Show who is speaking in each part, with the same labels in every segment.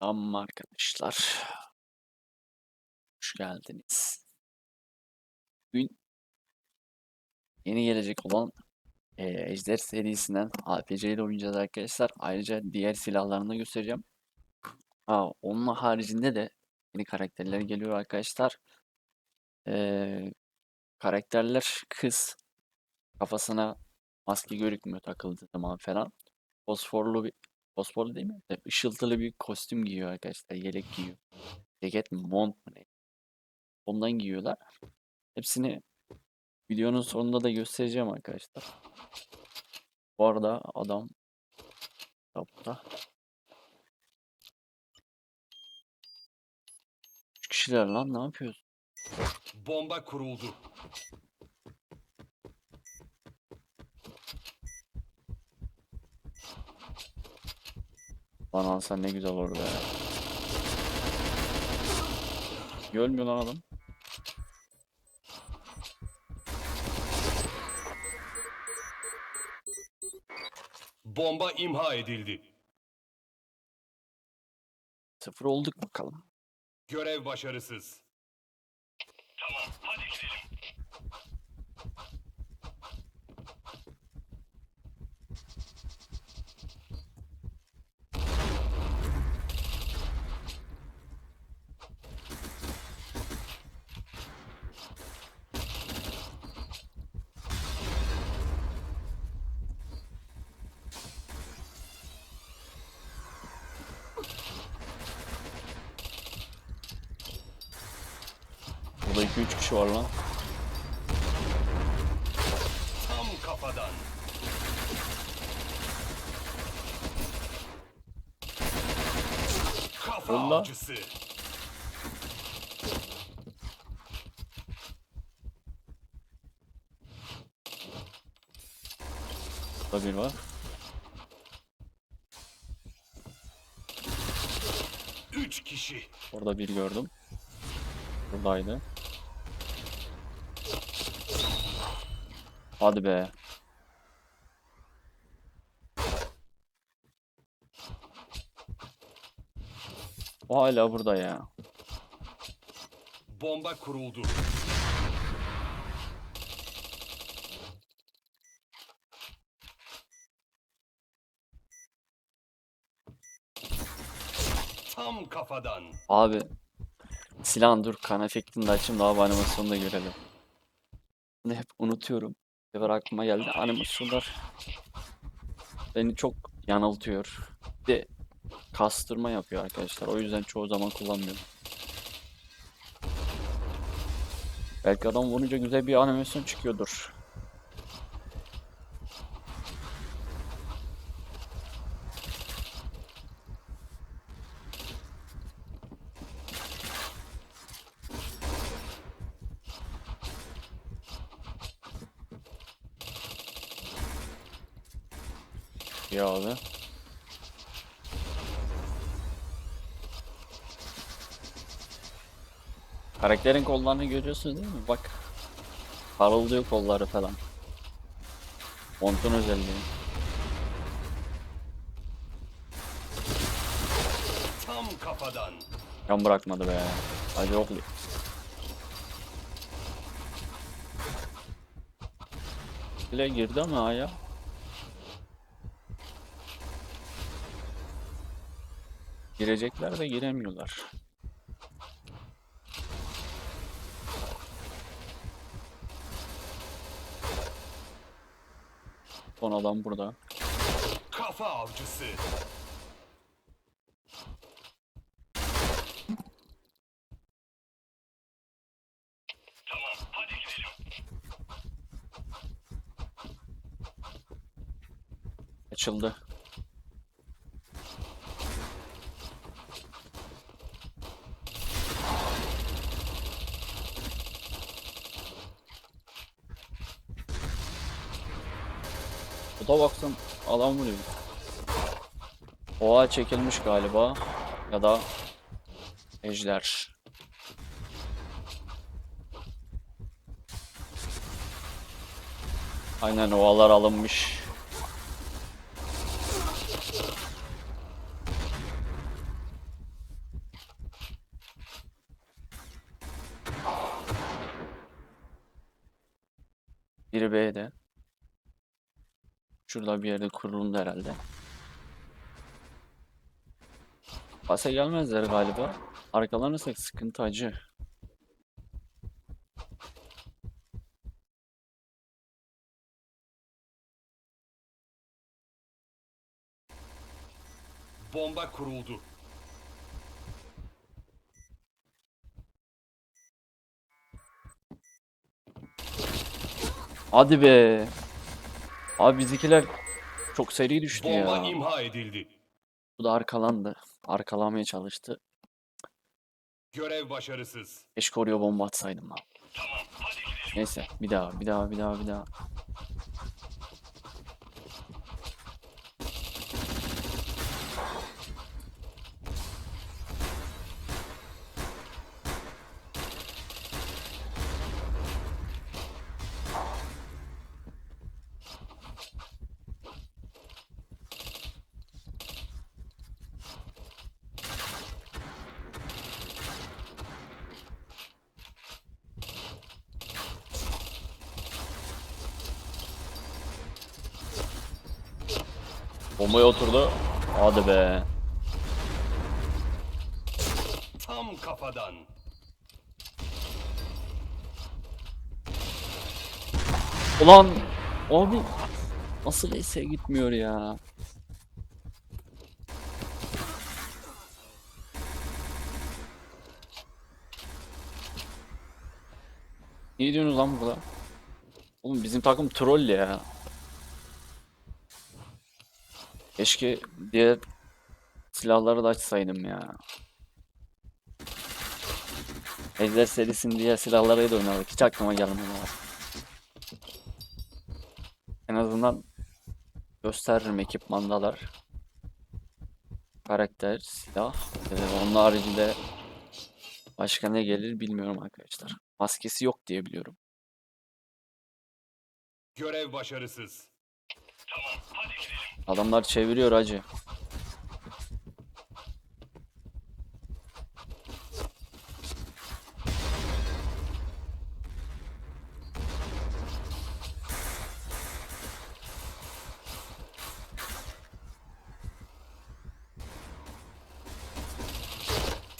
Speaker 1: Tamam arkadaşlar. Hoş geldiniz. Bugün yeni gelecek olan eee, Ejder serisinden APC ile oynayacağız arkadaşlar. Ayrıca diğer silahlarını da göstereceğim. Ha, onun haricinde de yeni karakterler geliyor arkadaşlar. Eee, karakterler kız. Kafasına maske görükmüyor takıldığı zaman falan. Fosforlu bir fosforlu değil mi? E, Işıltılı bir kostüm giyiyor arkadaşlar. Yelek giyiyor. Ceket mi? Mont mu ne? Ondan giyiyorlar. Hepsini videonun sonunda da göstereceğim arkadaşlar. Bu arada adam kapta. Üç kişiler lan ne yapıyorsun?
Speaker 2: Bomba kuruldu.
Speaker 1: Lan alsan ne güzel olur be. Görmüyor lan adam.
Speaker 2: Bomba imha edildi.
Speaker 1: Sıfır olduk bakalım.
Speaker 2: Görev başarısız.
Speaker 1: Burada 2-3 kişi var lan.
Speaker 2: Tam kafadan. Kafa
Speaker 1: Yolla.
Speaker 2: avcısı.
Speaker 1: Burada bir var.
Speaker 2: Üç kişi.
Speaker 1: Orada bir gördüm. Buradaydı. Hadi be. O hala burada ya.
Speaker 2: Bomba kuruldu. Tam kafadan.
Speaker 1: Abi silahın dur kan efektini de açayım daha bu animasyonu da görelim. Bunu hep unutuyorum. Sefer aklıma geldi. Animasyonlar beni çok yanıltıyor. Bir de kastırma yapıyor arkadaşlar. O yüzden çoğu zaman kullanmıyorum. Belki adam vurunca güzel bir animasyon çıkıyordur. Ya abi. Karakterin kollarını görüyorsunuz değil mi? Bak. Parıldıyor kolları falan. Montun özelliği.
Speaker 2: Tam kafadan.
Speaker 1: Yan bırakmadı be. Acı oklu. Bile girdi ama aya. Girecekler de giremiyorlar. Son adam burada.
Speaker 2: Kafa avcısı.
Speaker 1: Açıldı. Bu da baksın adam vuruyor. Oğa çekilmiş galiba. Ya da ejder. Aynen ovalar alınmış. Biri B'de. Şurada bir yerde kurulumda herhalde. Pase gelmezler galiba. Arkalanırsak sıkıntı acı.
Speaker 2: Bomba kuruldu.
Speaker 1: Hadi be. Abi bizimkiler çok seri düştü
Speaker 2: Bomba
Speaker 1: ya.
Speaker 2: imha edildi.
Speaker 1: Bu da arkalandı. Arkalamaya çalıştı.
Speaker 2: Görev başarısız.
Speaker 1: Keşke oraya bomba atsaydım lan. Neyse bir daha bir daha bir daha bir daha. Bombaya oturdu. Hadi be.
Speaker 2: Tam kafadan.
Speaker 1: Ulan abi nasıl ise gitmiyor ya. Ne diyorsunuz lan burada? Oğlum bizim takım troll ya. Keşke diğer silahları da açsaydım ya. Ejder serisinin diğer silahlarıyla oynadık. Hiç aklıma gelmedi. ya. En azından gösteririm ekipmandalar. Karakter, silah. Ee, onun haricinde başka ne gelir bilmiyorum arkadaşlar. Maskesi yok diye biliyorum.
Speaker 2: Görev başarısız.
Speaker 1: Adamlar çeviriyor acı.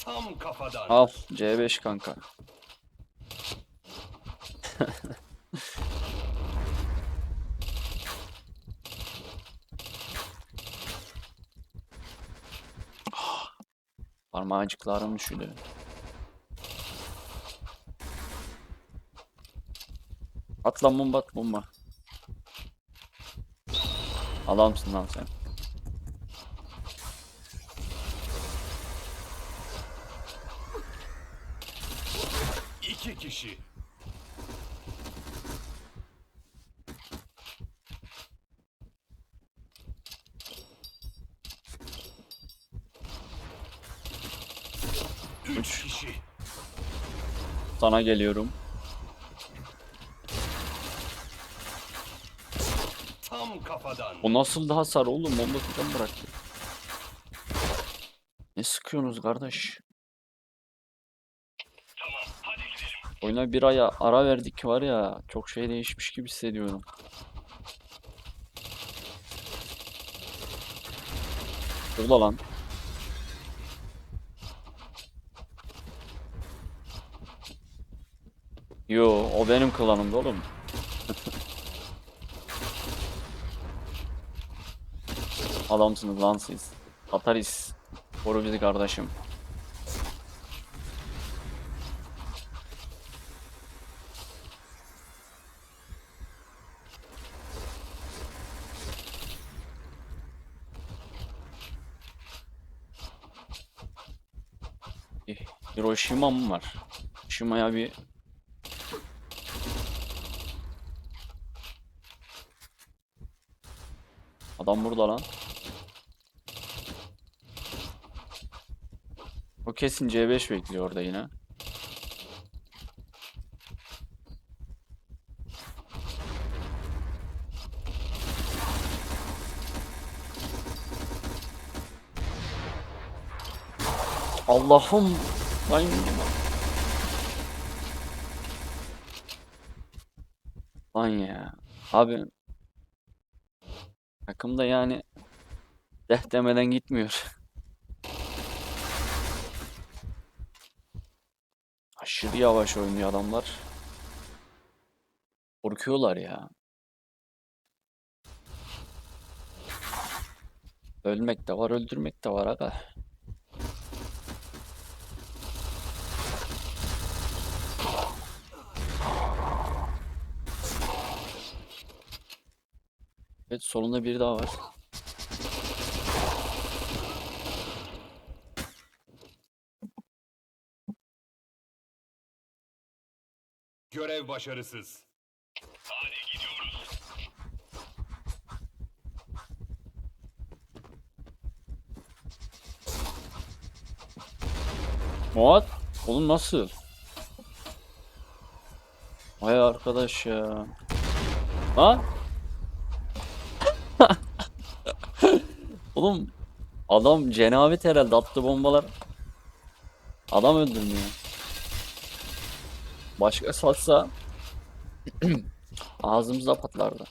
Speaker 2: Tam kafadan.
Speaker 1: Al C5 kanka. Parmağcıklarım üşüdü. At lan bomba at bomba. Adamsın lan sen.
Speaker 2: İki kişi. Üç kişi.
Speaker 1: Sana geliyorum.
Speaker 2: Tam kafadan.
Speaker 1: O nasıl daha hasar oğlum? Bomba tutan bıraktı. Ne sıkıyorsunuz kardeş? Oyuna bir aya ara verdik var ya çok şey değişmiş gibi hissediyorum. Burada lan. Yo o benim klanımda oğlum. Adamsınız lan siz. Ataris. Koru bizi kardeşim. Eh, Hiroşima mı var? Hiroşima'ya bir Adam burada lan. O kesin C5 bekliyor orada yine. Allah'ım lan lan ya Abi takımda yani deh demeden gitmiyor. Aşırı yavaş oynuyor adamlar. Korkuyorlar ya. Ölmek de var, öldürmek de var aga. Evet, solunda biri daha var.
Speaker 2: Görev başarısız.
Speaker 1: What? Oğlum nasıl? Vay arkadaş ya. Ha? Oğlum adam cenabet herhalde attı bombalar. Adam öldürmüyor. Başka satsa ağzımıza patlardı.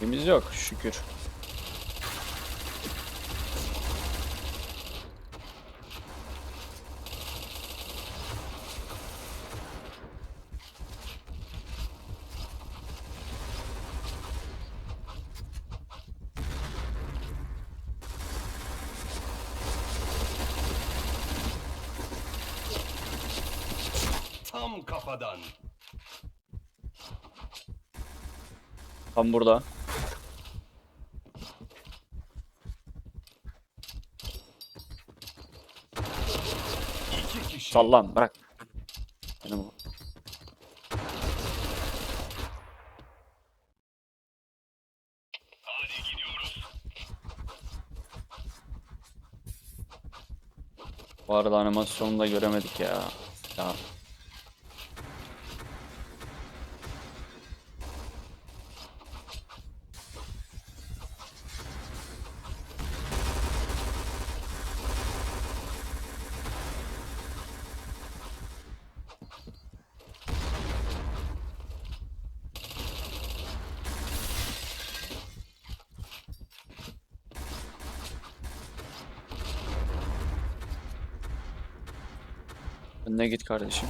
Speaker 1: Temiz yok şükür.
Speaker 2: Kafadan.
Speaker 1: Tam burada.
Speaker 2: İki kişi.
Speaker 1: Sallan bırak. Benim o. Bu arada animasyonu da göremedik ya. Ya. Önüne git kardeşim.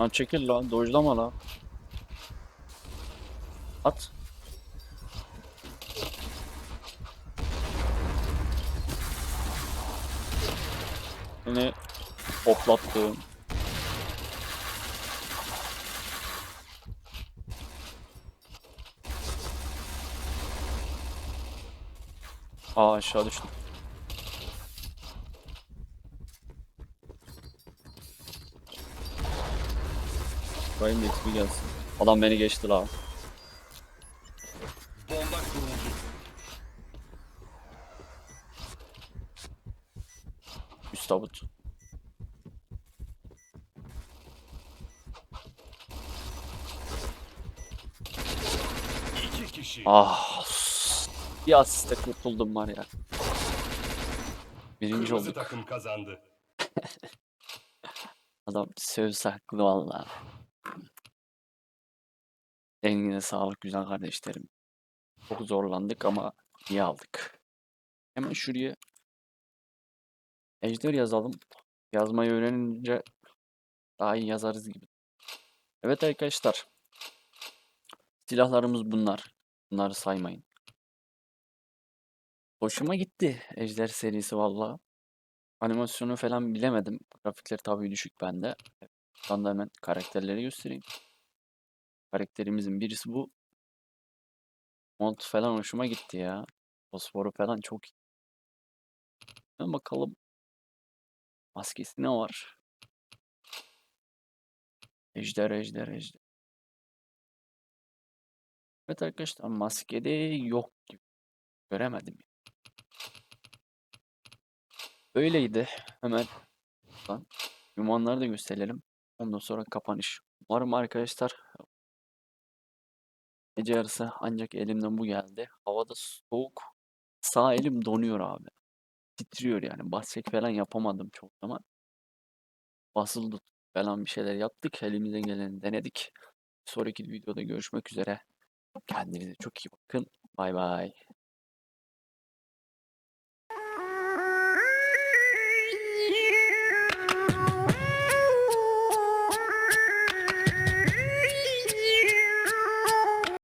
Speaker 1: Lan çekil lan, dojlama lan. At. Seni hoplattım. Aa aşağı düştüm. Bayım da XP gelsin. Adam beni geçti la.
Speaker 2: Bomba kuruldu.
Speaker 1: Üst tabut.
Speaker 2: İki kişi.
Speaker 1: Ah. Bir asiste kurtuldum var ya. Birinci
Speaker 2: Kırmızı
Speaker 1: olduk.
Speaker 2: takım kazandı.
Speaker 1: Adam söz haklı valla. Eline sağlık güzel kardeşlerim. Çok zorlandık ama iyi aldık. Hemen şuraya Ejder yazalım. Yazmayı öğrenince daha iyi yazarız gibi. Evet arkadaşlar. Silahlarımız bunlar. Bunları saymayın. Hoşuma gitti Ejder serisi valla. Animasyonu falan bilemedim. Grafikler tabii düşük bende. Buradan da hemen karakterleri göstereyim. Karakterimizin birisi bu. Mont falan hoşuma gitti ya. Fosforu falan çok iyi. Hemen bakalım. Maskesi ne var? Ejder, ejder, ejder. Evet arkadaşlar maskede yok gibi. Göremedim. Öyleydi. Hemen buradan ünvanları da gösterelim. Ondan sonra kapanış. Umarım arkadaşlar gece yarısı ancak elimden bu geldi. Havada soğuk. Sağ elim donuyor abi. Titriyor yani. Bas çek falan yapamadım çok zaman. Basılı tut falan bir şeyler yaptık. Elimizden geleni denedik. Sonraki videoda görüşmek üzere. Kendinize çok iyi bakın. Bay bay.